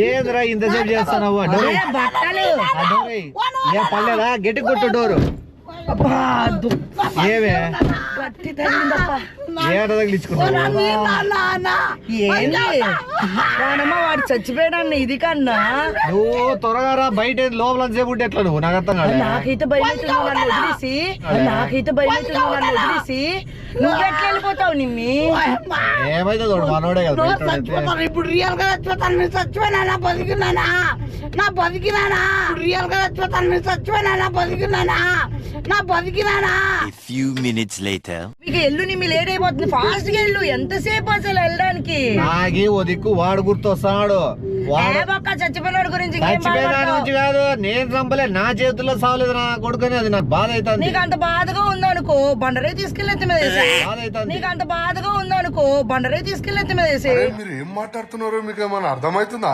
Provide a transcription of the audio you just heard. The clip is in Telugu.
ఏంద్రా ఇంతసేపు చేస్తున్నావు? ఏ పర్లేదా గట్టి కొట్టు డోరు. ఏమే గట్టి తగిలిందప్పా. ఏడ తగిలించుకున్నావు? ఏంది? వాడమ్మ వాడు చచ్చిపోయాడన్న ఇది కన్నా. నువ్వు త్వరగా రా బయట లోపల సేపు ఉంటే ఎట్లా నువ్వు? నాకు అర్థం కాదు నాకైతే భయం అవుతుంది నన్ను వదిలేసి. నాకైతే భయం అవుతుంది నన్ను వదిలేసి. నువ్వెట్లా వెళ్ళిపోతావు నిమ్మి? ఏమైతే చూడు మనోడే కదా ఇప్పుడు రియల్గా చచ్చిపోతాను నేను చచ్చిపోయినా బతికినానా? నా బతికినానా? రియల్గా చచ్చిపోతాను నేను చచ్చిపోయినా బతికినానా? నా బతికినానా? A few minutes later. ఇక ఎల్లు నిమ్మి లేట్ అయిపోతుంది. ఫాస్ట్గా వెళ్ళు ఎంతసేపు అసలు వెళ్ళడానికి? నాకి ఓ దిక్కు వాడు గుర్తొస్తున్నాడు వాడు చచ్చిపోయినాడు గురించి ఇంకేం చచ్చిపోయినా బాధపడతావు? నుంచి కాదు. నేను చంపలే. నా చేతుల్లో సావలేదు నా కొడుకుని. అది నాకు బాధ అవుతుంది. నీకు అంత బాధగా ఉందనుకో బండరే తీసుకెళ్ళి ఎత్తి మీద వేసే బాధ అవుతుంది. నీకు అంత బాధగా ఉందనుకో బండరే తీసుకెళ్ళి ఎత్తి మీద మీరు ఏం మాట్లాడుతున్నారో మీకు ఏమైనా అర్థమవుతుందా?